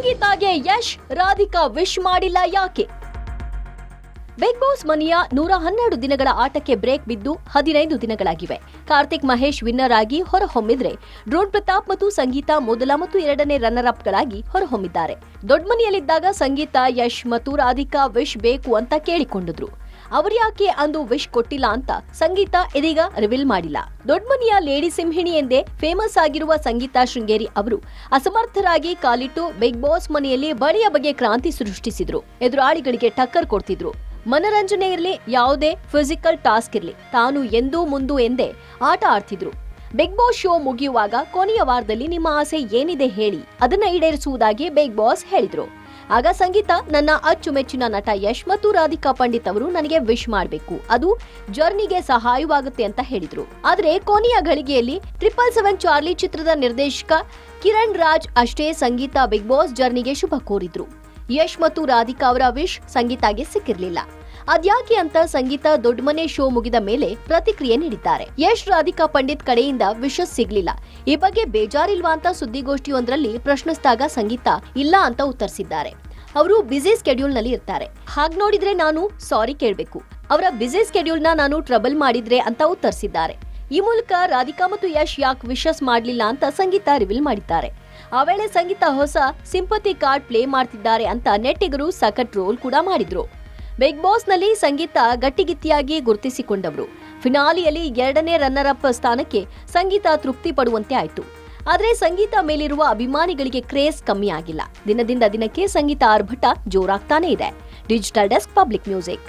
ಸಂಗೀತಾಗೆ Yash Radhika wish ಮಾಡಿಲ್ಲ ಯಾಕೆ? Big boss ಮನೆಯ ನೂರ ಹನ್ನೆರಡು ದಿನಗಳ ಆಟಕ್ಕೆ ಬ್ರೇಕ್ ಬಿದ್ದು ಹದಿನೈದು ದಿನಗಳಾಗಿವೆ. ಕಾರ್ತಿಕ್ ಮಹೇಶ್ ವಿನ್ನರ್ ಆಗಿ ಹೊರಹೊಮ್ಮಿದ್ರೆ ಡ್ರೋನ್ ಪ್ರತಾಪ್ ಮತ್ತು ಸಂಗೀತ ಮೊದಲ ಮತ್ತು ಎರಡನೇ ರನ್ನರ್ ಅಪ್ ಗಳಾಗಿ ಹೊರಹೊಮ್ಮಿದ್ದಾರೆ. ದೊಡ್ಡ ಮನೆಯಲ್ಲಿದ್ದಾಗ ಸಂಗೀತ, ಯಶ್ ಮತ್ತು ರಾಧಿಕಾ ವಿಶ್ ಬೇಕು ಅಂತ ಕೇಳಿಕೊಂಡಿದ್ರು. ಅವರ್ಯಾಕೆ ಅಂದು ವಿಶ್ ಕೊಟ್ಟಿಲ್ಲ ಅಂತ ಸಂಗೀತ ಇದೀಗ ರಿವೀಲ್ ಮಾಡಿಲ್ಲ. ದೊಡ್ಮನಿಯ ಲೇಡಿ ಸಿಂಹಿಣಿ ಎಂದೇ ಫೇಮಸ್ ಆಗಿರುವ ಸಂಗೀತ ಶೃಂಗೇರಿ ಅವರು ಅಸಮರ್ಥರಾಗಿ ಕಾಲಿಟ್ಟು ಬಿಗ್ ಬಾಸ್ ಮನೆಯಲ್ಲಿ ಬಳಿಯ ಬಗ್ಗೆ ಕ್ರಾಂತಿ ಸೃಷ್ಟಿಸಿದ್ರು. ಎದುರಾಳಿಗಳಿಗೆ ಟಕ್ಕರ್ ಕೊಡ್ತಿದ್ರು. ಮನರಂಜನೆ ಇರಲಿ ಯಾವುದೇ ಫಿಸಿಕಲ್ ಟಾಸ್ಕ್ ಇರಲಿ. ತಾನು ಎಂದೂ ಮುಂದು ಎಂದೇ ಆಟ ಆಡ್ತಿದ್ರು. ಬಿಗ್ ಬಾಸ್ ಶೋ ಮುಗಿಯುವಾಗ ಕೊನೆಯ ವಾರದಲ್ಲಿ ನಿಮ್ಮ ಆಸೆ ಏನಿದೆ ಹೇಳಿ, ಅದನ್ನ ಈಡೇರಿಸುವುದಾಗಿ ಬಿಗ್ ಬಾಸ್ ಹೇಳಿದ್ರು. ಆಗ ಸಂಗೀತ, ನನ್ನ ಅಚ್ಚುಮೆಚ್ಚಿನ ನಟ ಯಶ್ ಮತ್ತು ರಾಧಿಕಾ ಪಂಡಿತ್ ಅವರು ನನಗೆ ವಿಶ್ ಮಾಡಬೇಕು. ಅದು ಜರ್ನಿಗೆ ಸಹಾಯವಾಗುತ್ತೆ ಅಂತ ಹೇಳಿದ್ರು. ಆದ್ರೆ ಕೊನೆಯ ಘಳಿಗೆಯಲ್ಲಿ ಟ್ರಿಪಲ್ ಸೆವೆನ್ ಚಾರ್ಲಿ ಚಿತ್ರದ ನಿರ್ದೇಶಕ ಕಿರಣ್ ರಾಜ್ ಅಷ್ಟೇ ಸಂಗೀತ ಬಿಗ್ ಬಾಸ್ ಜರ್ನಿಗೆ ಶುಭ ಕೋರಿದ್ರು. ಯಶ್ ಮತ್ತು ರಾಧಿಕಾ ಅವರ ವಿಶ್ ಸಂಗೀತಾಗೆ ಸಿಕ್ಕಿರಲಿಲ್ಲ. ಅದ್ಯಾಕೆ ಅಂತ ಸಂಗೀತ ದೊಡ್ಡಮನೆ ಶೋ ಮುಗಿದ ಮೇಲೆ ಪ್ರತಿಕ್ರಿಯೆ ನೀಡಿದ್ದಾರೆ. ಯಶ್, ರಾಧಿಕಾ ಪಂಡಿತ್ ಕಡೆಯಿಂದ ವಿಶಸ್ ಸಿಗ್ಲಿಲ್ಲ. ಈ ಬಗ್ಗೆ ಬೇಜಾರಿಲ್ವಾ ಅಂತ ಸುದ್ದಿಗೋಷ್ಠಿಯೊಂದರಲ್ಲಿ ಪ್ರಶ್ನಿಸಿದಾಗ ಸಂಗೀತ ಇಲ್ಲ ಅಂತ ಉತ್ತರಿಸಿದ್ದಾರೆ. ಅವರು ಬ್ಯುಸಿ ಸ್ಕೆಡ್ಯೂಲ್ನಲ್ಲಿ ಇರ್ತಾರೆ. ಹಾಗೆ ನೋಡಿದ್ರೆ ನಾನು ಸಾರಿ ಕೇಳಬೇಕು. ಅವರ ಬ್ಯುಸಿ ಸ್ಕೆಡ್ಯೂಲ್ನ ನಾನು ಟ್ರಬಲ್ ಮಾಡಿದ್ರೆ ಅಂತ ಉತ್ತರಿಸಿದ್ದಾರೆ. ಈ ಮೂಲಕ ರಾಧಿಕಾ ಮತ್ತು ಯಶ್ ಯಾಕ್ ವಿಶಸ್ ಮಾಡಲಿಲ್ಲ ಅಂತ ಸಂಗೀತ ರಿವೀಲ್ ಮಾಡಿದ್ದಾರೆ. ಆ ವೇಳೆ ಸಂಗೀತ ಹೊಸ ಸಿಂಪತಿ ಕಾರ್ಡ್ ಪ್ಲೇ ಮಾಡ್ತಿದ್ದಾರೆ ಅಂತ ನೆಟ್ಟಿಗರು ಸಖತ್ ರೋಲ್ ಕೂಡ ಮಾಡಿದ್ರು. ಬಿಗ್ ಬಾಸ್ನಲ್ಲಿ ಸಂಗೀತ ಗಟ್ಟಿಗಿತ್ತಿಯಾಗಿ ಗುರುತಿಸಿಕೊಂಡವರು. ಫಿನಾಲಿಯಲ್ಲಿ ಎರಡನೇ ರನ್ನರ್ ಅಪ್ ಸ್ಥಾನಕ್ಕೆ ಸಂಗೀತ ತೃಪ್ತಿ ಪಡುವಂತೆ ಆಯಿತು. ಆದರೆ ಸಂಗೀತ ಮೇಲಿರುವ ಅಭಿಮಾನಿಗಳಿಗೆ ಕ್ರೇಸ್ ಕಮ್ಮಿ ಆಗಿಲ್ಲ. ದಿನದಿಂದ ದಿನಕ್ಕೆ ಸಂಗೀತ ಆರ್ಭಟ ಜೋರಾಗ್ತಾನೆ ಇದೆ. Digital desk public music